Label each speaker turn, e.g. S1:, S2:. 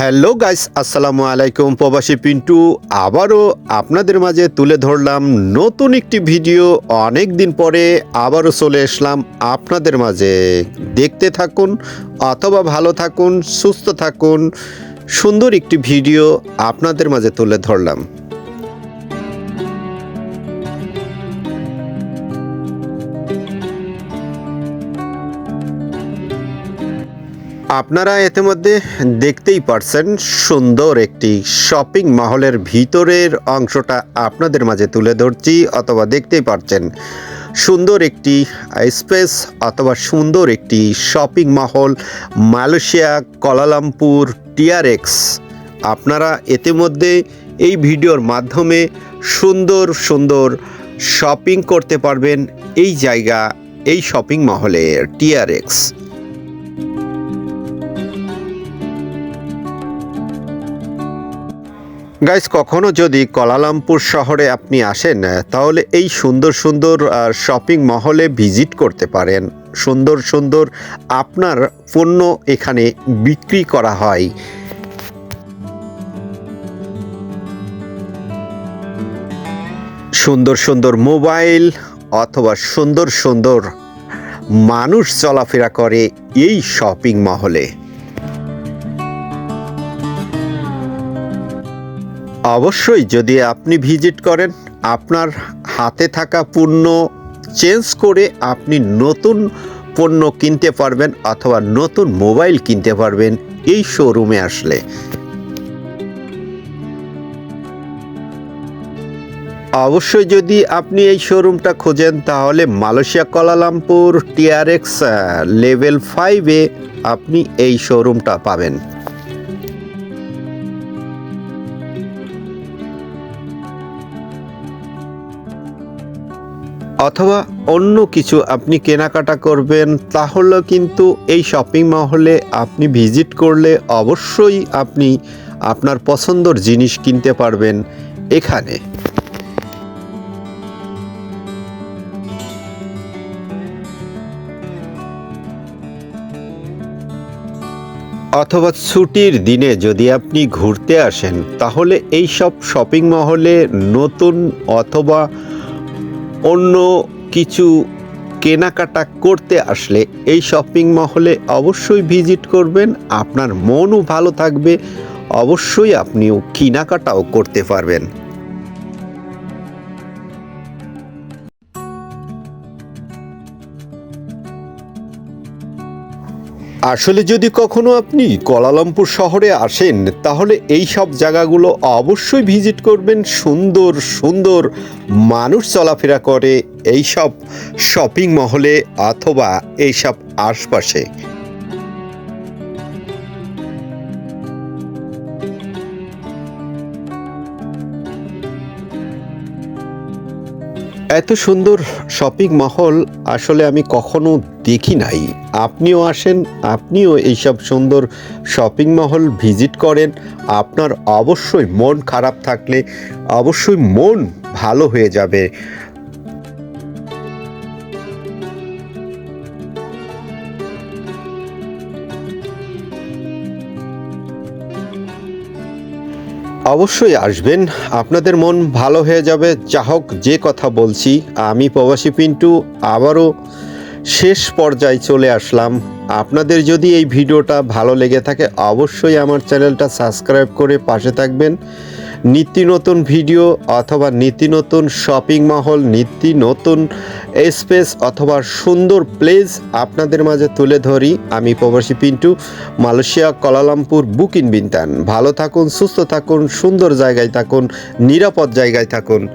S1: Hello guys, আসসালামু আলাইকুম প্রবাসী পিন্টু। আবারও আপনাদের মাঝে তুলে ধরলাম নতুন একটি ভিডিও। অনেক দিন পরে আবারও চলে আসলাম আপনাদের মাঝে। দেখতে থাকুন অথবা ভালো থাকুন, সুস্থ থাকুন, সুন্দর একটি ভিডিও আপনাদের মাঝে তুলে ধরলাম। আপনারা ইতিমধ্যে দেখতেই পারছেন সুন্দর একটি শপিং মহলের ভিতরের অংশটা আপনাদের মাঝে তুলে ধরছি অথবা দেখতেই পারছেন। সুন্দর একটি স্পেস অথবা সুন্দর একটি শপিং মহল, মালয়েশিয়া কলালামপুর টিআরএক্স আপনারা ইতিমধ্যে এই ভিডিওর মাধ্যমে সুন্দর সুন্দর শপিং করতে পারবেন এই জায়গা, এই শপিং মহলে টিআরএক্স গাইস, কখনো যদি কলালামপুর শহরে আপনি আসেন, তাহলে এই সুন্দর সুন্দর শপিং মহলে ভিজিট করতে পারেন। সুন্দর সুন্দর আপনার পণ্য এখানে বিক্রি করা হয়। সুন্দর সুন্দর মোবাইল অথবা সুন্দর সুন্দর মানুষ চলাফেরা করে এই শপিং মহলে। অবশ্যই যদি আপনি ভিজিট করেন, আপনার হাতে থাকা পণ্য চেঞ্জ করে আপনি নতুন পণ্য কিনতে পারবেন অথবা নতুন মোবাইল কিনতে পারবেন এই শোরুমে আসলে। অবশ্যই যদি আপনি এই শোরুমটা খোঁজেন, তাহলে মালয়েশিয়া কলালামপুর টিআরএক্স লেভেল ফাইভে আপনি এই শোরুমটা পাবেন। অথবা অন্য কিছু আপনি কেনাকাটা করবেন তাহলে কিন্তু এই শপিং মহলে আপনি ভিজিট করলে অবশ্যই আপনি আপনার পছন্দর জিনিস কিনতে পারবেন এখানে। অথবা ছুটির দিনে যদি আপনি ঘুরতে আসেন, তাহলে এই সব শপিং মহলে নতুন অথবা অন্য কিছু কেনাকাটা করতে আসলে এই শপিং মহলে অবশ্যই ভিজিট করবেন। আপনার মনও ভালো থাকবে। অবশ্যই আপনিও কেনাকাটাও করতে পারবেন। আসলে যদি কখনো আপনি কোলালামপুর শহরে আসেন, তাহলে এই সব জায়গাগুলো অবশ্যই ভিজিট করবেন। সুন্দর সুন্দর মানুষ চলাফেরা করে এই সব শপিং মহলে অথবা এইসব আশপাশে। এত সুন্দর শপিং মহল আসলে আমি কখনো দেখি নাই। আপনিও আসেন, আপনিও এইসব সুন্দর শপিং মহল ভিজিট করেন। আপনার অবশ্যই মন খারাপ থাকলে অবশ্যই মন ভালো হয়ে যাবে। অবশ্যই আসবেন। আপনাদের মন ভালো হয়ে যাবে। যা হোক, যে কথা বলছি, আমি প্রবাসী পিন্টু, আবারও শেষ পর্যায়ে চলে আসলাম। আপনাদের যদি এই ভিডিওটা ভালো লেগে থাকে, অবশ্যই আমার চ্যানেলটা সাবস্ক্রাইব করে পাশে থাকবেন। নিত্য নতুন ভিডিও অথবা নিত্য নতুন শপিং মহল, নিত্য নতুন স্পেস অথবা সুন্দর প্লেস আপনাদের মাঝে তুলে ধরি। আমি প্রবাসী Pintu, Malaysia Kuala Lumpur Bukit Bintang. ভালো থাকুন, সুস্থ থাকুন, সুন্দর জায়গায় থাকুন, নিরাপদ জায়গায় থাকুন।